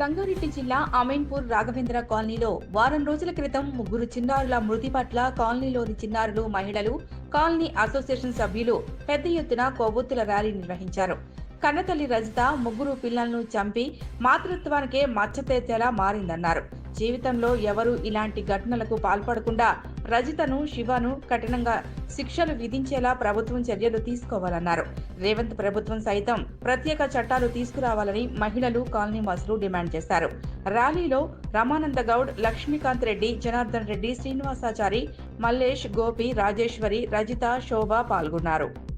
సంగారెడ్డి జిల్లా అమీన్పూర్ రాఘవేంద్ర కాలనీలో వారం రోజుల క్రితం ముగ్గురు చిన్నారుల మృతి పట్ల కాలనీలోని చిన్నారులు మహిళలు కాలనీ అసోసియేషన్ సభ్యులు పెద్ద ఎత్తున కొవ్వొత్తుల ర్యాలీ నిర్వహించారు. కన్నతల్లి రజిత ముగ్గురు పిల్లలను చంపి మాతృత్వానికే మచ్చతెచ్చేలా మారిందన్నారు. జీవితంలో ఎవరూ ఇలాంటి ఘటనలకు పాల్పడకుండా రజితను శివను కఠినంగా శిక్షలు విధించేలా ప్రభుత్వం చర్యలు తీసుకోవాలన్నారు. రేవంత్ ప్రభుత్వం సైతం ప్రత్యేక చట్టాలు తీసుకురావాలని మహిళలు కాలనీవాసులు డిమాండ్ చేశారు. ర్యాలీలో రమానంద గౌడ్ లక్ష్మీకాంత్ రెడ్డి జనార్దన్ రెడ్డి శ్రీనివాసాచారి మల్లేష్ గోపి రాజేశ్వరి రజిత శోభ పాల్గొన్నారు.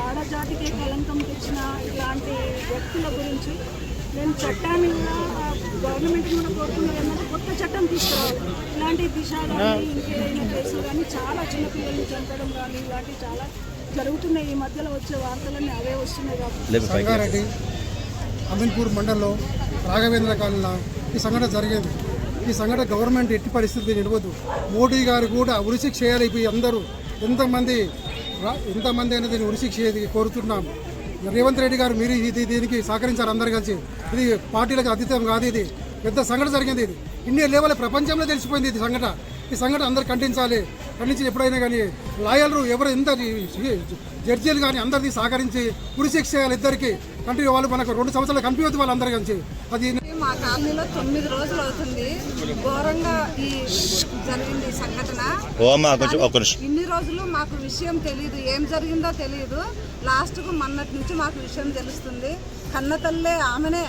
ఆడజాతికి కలంకం తెచ్చిన ఇలాంటి వ్యక్తుల గురించి నేను చట్టాన్ని కూడా గవర్నమెంట్ కూడా కోరుతున్నది ఏంటంటే కొత్త చట్టం తీసుకురావాలి. ఇలాంటి దిశ కానీ ఇంకేదైనా కేసులు కానీ చాలా చిన్నపిల్లల్ని చంపడం కానీ ఇలాంటివి చాలా జరుగుతున్నాయి. ఈ మధ్యలో వచ్చే వార్తలన్నీ అవే వస్తున్నాయి కాబట్టి. అమీన్పూర్ మండలంలో రాఘవేంద్ర కాలనీలో ఈ సంఘటన జరిగేది. ఈ సంఘటన గవర్నమెంట్ ఎట్టి పరిస్థితి నిలవద్దు మోడీ గారు కూడా ఉరిశిక్ష చేయాలి ఇప్పుడు అందరూ. ఎంతమంది ఎంతమంది అనేది ఉరిశిక్ష కోరుతున్నాం రేవంత్ రెడ్డి గారు మీరు ఇది దీనికి సహకరించారు అందరు కలిసి. ఇది పార్టీలకు అతీతం కాదు ఇది. పెద్ద సంఘటన జరిగింది ఇది. ఇండియా లెవెల్ ప్రపంచంలో తెలిసిపోయింది ఇది సంఘటన ఈ సంఘటన అందరు ఖండించాలి. ఖండించి ఎప్పుడైనా కానీ లాయర్లు ఎవరు ఎంత జడ్జీలు కానీ అందరిది సహకరించి ఉరిశిక్ష చేయాలి ఇద్దరికి. కంటిన్యూ వాళ్ళు మనకు రెండు సంవత్సరాలు కనిపించదు వాళ్ళందరూ కలిసి. అది మా కాలనీలో తొమ్మిది రోజులు అవుతుంది. ఘోరంగా ఈ జరిగింది సంఘటన. ఇన్ని రోజులు మాకు విషయం తెలియదు ఏం జరిగిందో తెలియదు లాస్ట్కు మొన్నటి నుంచి మాకు విషయం తెలుస్తుంది. కన్నతల్లే ఆమెనే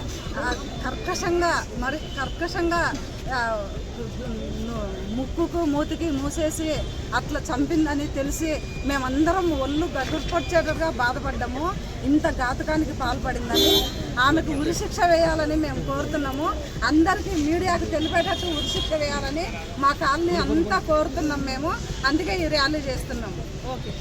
కర్కశంగా మరి కర్కశంగా ముక్కుకు మూతికి మూసేసి అట్లా చంపిందని తెలిసి మేమందరం ఒళ్ళు గగుర్పొచ్చేటట్టుగా బాధపడ్డాము. ఇంత ఘాతకానికి పాల్పడిందని ఆమెకు ఉరిశిక్ష వేయాలని మేము కోరుతున్నాము. అందరికీ మీడియాకు తెలిపేటట్టు ఉరిశిక్ష వేయాలని మా కాలనీ అంతా కోరుతున్నాం మేము. అందుకే ఈ ర్యాలీ చేస్తున్నాము. ఓకే.